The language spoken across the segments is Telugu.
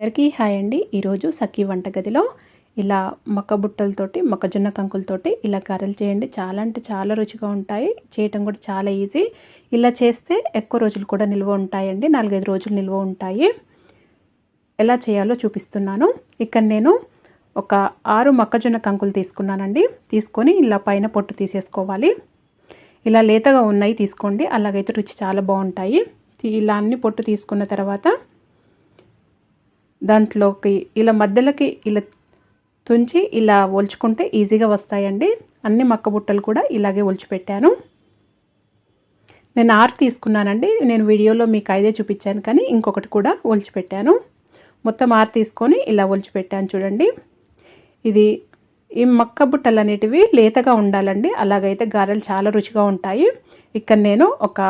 అందరికీ హాయ్ అండి. ఈరోజు సఖీ వంటగదిలో ఇలా మొక్క బుట్టలతోటి మొక్కజొన్న కంకులతోటి ఇలా గారెలు చేయండి. చాలా అంటే చాలా రుచిగా ఉంటాయి. చేయటం కూడా చాలా ఈజీ. ఇలా చేస్తే ఎక్కువ రోజులు కూడా నిల్వ ఉంటాయండి. నాలుగైదు రోజులు నిల్వ ఉంటాయి. ఎలా చేయాలో చూపిస్తున్నాను. ఇక్కడ నేను ఒక ఆరు మొక్కజొన్న కంకులు తీసుకున్నానండి. తీసుకొని ఇలా పైన పొట్టు తీసేసుకోవాలి. ఇలా లేతగా ఉన్నాయి తీసుకోండి. అలాగైతే రుచి చాలా బాగుంటాయి. ఇలా అన్ని పొట్టు తీసుకున్న తర్వాత దాంట్లోకి ఇలా మధ్యలోకి ఇలా తుంచి ఇలా ఒల్చుకుంటే ఈజీగా వస్తాయండి. అన్ని మక్క బుట్టలు కూడా ఇలాగే ఒలిచిపెట్టాను. నేను ఆరు తీసుకున్నానండి. నేను వీడియోలో మీకు ఐదే చూపించాను కానీ ఇంకొకటి కూడా ఒలిచిపెట్టాను. మొత్తం ఆరు తీసుకొని ఇలా ఒలిచిపెట్టాను చూడండి. ఇది ఈ మక్క బుట్టలు అనేటివి లేతగా ఉండాలండి. అలాగైతే గారెలు చాలా రుచిగా ఉంటాయి. ఇక్కడ నేను ఒక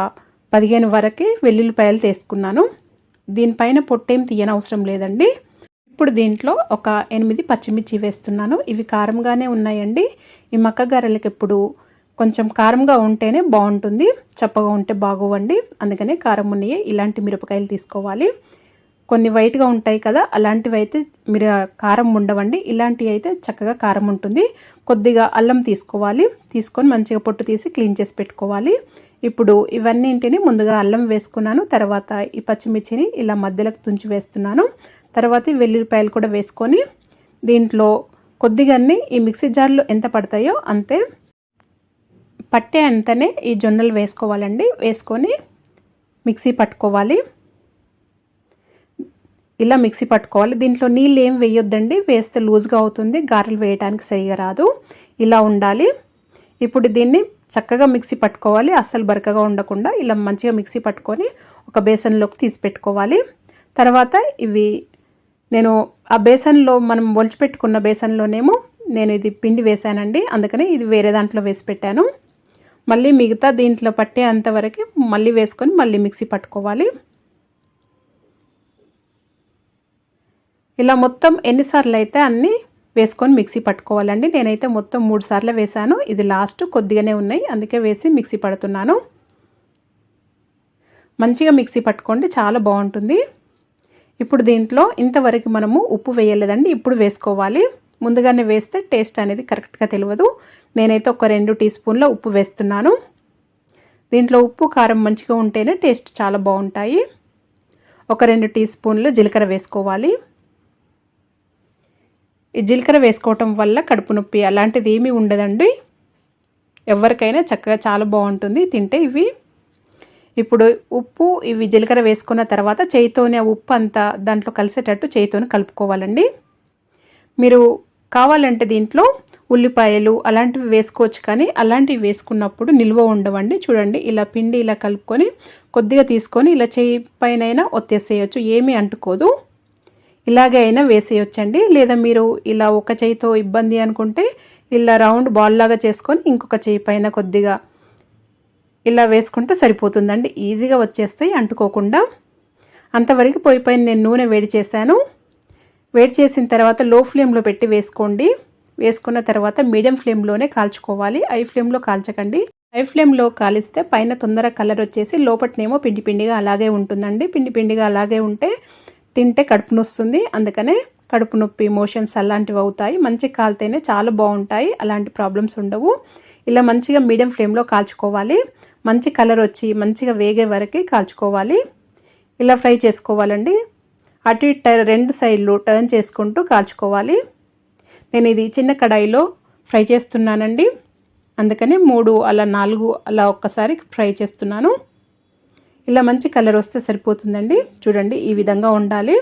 పదిహేను వరకు వెల్లుల్లిపాయలు తీసుకున్నాను. దీనిపైన పొట్టేం తీయనవసరం లేదండి. ఇప్పుడు దీంట్లో ఒక ఎనిమిది పచ్చిమిర్చి వేస్తున్నాను. ఇవి కారంగానే ఉన్నాయండి. ఈ మక్క గారెలకి ఎప్పుడు కొంచెం కారంగా ఉంటేనే బాగుంటుంది. చప్పగా ఉంటే బాగోవండి. అందుకనే కారం ఉన్నాయే ఇలాంటి మిరపకాయలు తీసుకోవాలి. కొన్ని వైట్గా ఉంటాయి కదా అలాంటివి అయితే మీరు కారం ఉండవండి. ఇలాంటివి అయితే చక్కగా కారం ఉంటుంది. కొద్దిగా అల్లం తీసుకోవాలి. తీసుకొని మంచిగా పొట్టు తీసి క్లీన్ చేసి పెట్టుకోవాలి. ఇప్పుడు ఇవన్నింటిని ముందుగా అల్లం వేసుకున్నాను తర్వాత ఈ పచ్చిమిర్చిని ఇలా మధ్యలోకి తుంచి వేస్తున్నాను. తర్వాత వెల్లుల్లిపాయలు కూడా వేసుకొని దీంట్లో కొద్దిగానే ఈ మిక్సీ జార్లో ఎంత పడతాయో అంతే పట్టే అంతనే ఈ జొన్నలు వేసుకోవాలండి. వేసుకొని మిక్సీ పట్టుకోవాలి. ఇలా మిక్సీ పట్టుకోవాలి. దీంట్లో నీళ్ళు ఏం వేయొద్దండి. వేస్తే లూజ్గా అవుతుంది. గారెలు వేయడానికి సరిగా రాదు. ఇలా ఉండాలి. ఇప్పుడు దీన్ని చక్కగా మిక్సీ పట్టుకోవాలి. అస్సలు బరకగా ఉండకుండా ఇలా మంచిగా మిక్సీ పట్టుకొని ఒక బేసన్లోకి తీసి పెట్టుకోవాలి. తర్వాత ఇవి నేను ఆ బేసన్లో మనం ఒలిచిపెట్టుకున్న బేసన్లోనేమో నేను ఇది పిండి వేసానండి. అందుకని ఇది వేరే దాంట్లో వేసి పెట్టాను. మళ్ళీ మిగతా దీంట్లో పట్టే అంతవరకు మళ్ళీ వేసుకొని మళ్ళీ మిక్సీ పట్టుకోవాలి. ఇలా మొత్తం ఎన్నిసార్లు అయితే అన్నీ వేసుకొని మిక్సీ పట్టుకోవాలండి. నేనైతే మొత్తం మూడు సార్లు వేసాను ఇది లాస్ట్ కొద్దిగానే ఉన్నాయి. అందుకే వేసి మిక్సీ పడుతున్నాను. మంచిగా మిక్సీ పట్టుకోండి. చాలా బాగుంటుంది. ఇప్పుడు దీంట్లో ఇంతవరకు మనము ఉప్పు వేయలేదండి. ఇప్పుడు వేసుకోవాలి. ముందుగానే వేస్తే టేస్ట్ అనేది కరెక్ట్గా తెలియదు. నేనైతే ఒక రెండు టీ స్పూన్ల ఉప్పు వేస్తున్నాను. దీంట్లో ఉప్పు కారం మంచిగా ఉంటేనే టేస్ట్ చాలా బాగుంటాయి. ఒక రెండు టీ స్పూన్లు జీలకర్ర వేసుకోవాలి. జీలకర్ర వేసుకోవటం వల్ల కడుపు నొప్పి అలాంటిది ఏమీ ఉండదండి. ఎవరికైనా చక్కగా చాలా బాగుంటుంది తింటే ఇవి. ఇప్పుడు ఉప్పు ఇవి జీలకర్ర వేసుకున్న తర్వాత చేయితోనే ఉప్పు అంతా దాంట్లో కలిసేటట్టు చేయితోనే కలుపుకోవాలండి. మీరు కావాలంటే దీంట్లో ఉల్లిపాయలు అలాంటివి వేసుకోవచ్చు కానీ అలాంటివి వేసుకున్నప్పుడు నిల్వ ఉండవండి. చూడండి ఇలా పిండి ఇలా కలుపుకొని కొద్దిగా తీసుకొని ఇలా చేయి పైన ఒత్తేసేయచ్చు ఏమీ అంటుకోదు. ఇలాగే అయినా వేసేయొచ్చండి. లేదా మీరు ఇలా ఒక చేయితో ఇబ్బంది అనుకుంటే ఇలా రౌండ్ బాల్ లాగా చేసుకొని ఇంకొక చేయి పైన కొద్దిగా ఇలా వేసుకుంటే సరిపోతుందండి. ఈజీగా వచ్చేస్తాయి అంటుకోకుండా. అంతవరకు పొయ్యి పైన నేను నూనె వేడి చేశాను. వేడి చేసిన తర్వాత లో ఫ్లేమ్లో పెట్టి వేసుకోండి. వేసుకున్న తర్వాత మీడియం ఫ్లేమ్లోనే కాల్చుకోవాలి. ఐ ఫ్లేమ్లో కాల్చకండి. హై ఫ్లేమ్లో కాలిస్తే పైన తొందర కలర్ వచ్చేసి లోపట్నేమో పిండి పిండిగా అలాగే ఉంటుందండి. పిండి పిండిగా అలాగే ఉంటే తింటే కడుపు నొస్తుంది. అందుకనే కడుపు నొప్పి మోషన్స్ అలాంటివి అవుతాయి. మంచి కాలితేనే చాలా బాగుంటాయి. అలాంటి ప్రాబ్లమ్స్ ఉండవు. ఇలా మంచిగా మీడియం ఫ్లేమ్లో కాల్చుకోవాలి. మంచి కలర్ వచ్చి మంచిగా వేగే వరకు కాల్చుకోవాలి. ఇలా ఫ్రై చేసుకోవాలండి. అటు ఇటు రెండు సైడ్లు టర్న్ చేసుకుంటూ కాల్చుకోవాలి. నేను ఇది చిన్న కడాయిలో ఫ్రై చేస్తున్నానండి. అందుకని మూడు అలా నాలుగు అలా ఒక్కసారి ఫ్రై చేస్తున్నాను. ఇలా మంచి కలర్ వస్తే సరిపోతుందండి. చూడండి ఈ విధంగా ఉండాలి.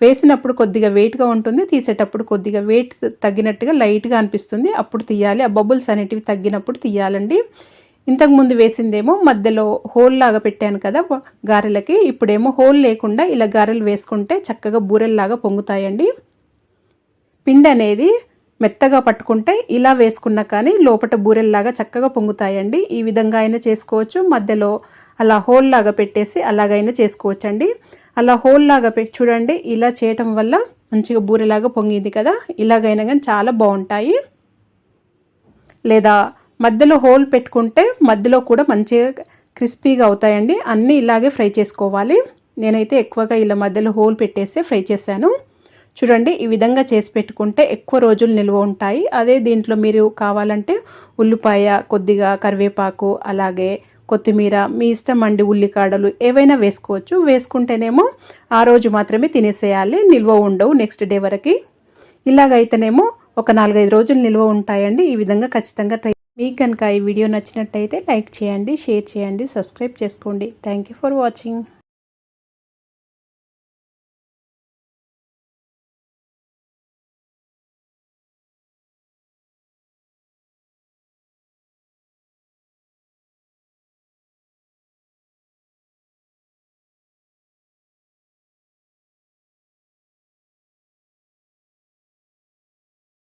వేసినప్పుడు కొద్దిగా వెయిట్గా ఉంటుంది. తీసేటప్పుడు కొద్దిగా వెయిట్ తగ్గినట్టుగా లైట్గా అనిపిస్తుంది. అప్పుడు తీయాలి. ఆ బబుల్స్ అనేటివి తగ్గినప్పుడు తీయాలండి. ఇంతకుముందు వేసిందేమో మధ్యలో హోల్ లాగా పెట్టాను కదా గారెలకి. ఇప్పుడేమో హోల్ లేకుండా ఇలా గారెలు వేసుకుంటే చక్కగా బూరెల్లాగా పొంగుతాయండి. పిండి అనేది మెత్తగా పట్టుకుంటే ఇలా వేసుకున్నా కానీ లోపల బూరెల్లాగా చక్కగా పొంగుతాయండి. ఈ విధంగా అయినా చేసుకోవచ్చు. మధ్యలో అలా హోల్ లాగా పెట్టేసి అలాగైనా చేసుకోవచ్చండి. అలా హోల్ లాగా పెట్టి చూడండి ఇలా చేయటం వల్ల మంచిగా బూరెలాగా పొంగింది కదా. ఇలాగైనా కానీ చాలా బాగుంటాయి. లేదా మధ్యలో హోల్ పెట్టుకుంటే మధ్యలో కూడా మంచిగా క్రిస్పీగా అవుతాయండి. అన్నీ ఇలాగే ఫ్రై చేసుకోవాలి. నేనైతే ఎక్కువగా ఇలా మధ్యలో హోల్ పెట్టేసి ఫ్రై చేశాను. చూడండి ఈ విధంగా చేసి పెట్టుకుంటే ఎక్కువ రోజులు నిల్వ ఉంటాయి. అదే దీంట్లో మీరు కావాలంటే ఉల్లిపాయ కొద్దిగా కరివేపాకు అలాగే కొత్తిమీర మీ ఇష్టం అండి ఉల్లికాడలు ఏవైనా వేసుకోవచ్చు. వేసుకుంటేనేమో ఆ రోజు మాత్రమే తినేసేయాలి నిల్వ ఉండవు నెక్స్ట్ డే వరకు. ఇలాగైతేనేమో ఒక నాలుగైదు రోజులు నిల్వ ఉంటాయండి. ఈ విధంగా ఖచ్చితంగా ట్రై మీకు కనుక ఈ వీడియో నచ్చినట్టయితే లైక్ చేయండి షేర్ చేయండి సబ్స్క్రైబ్ చేసుకోండి. Thank you for watching.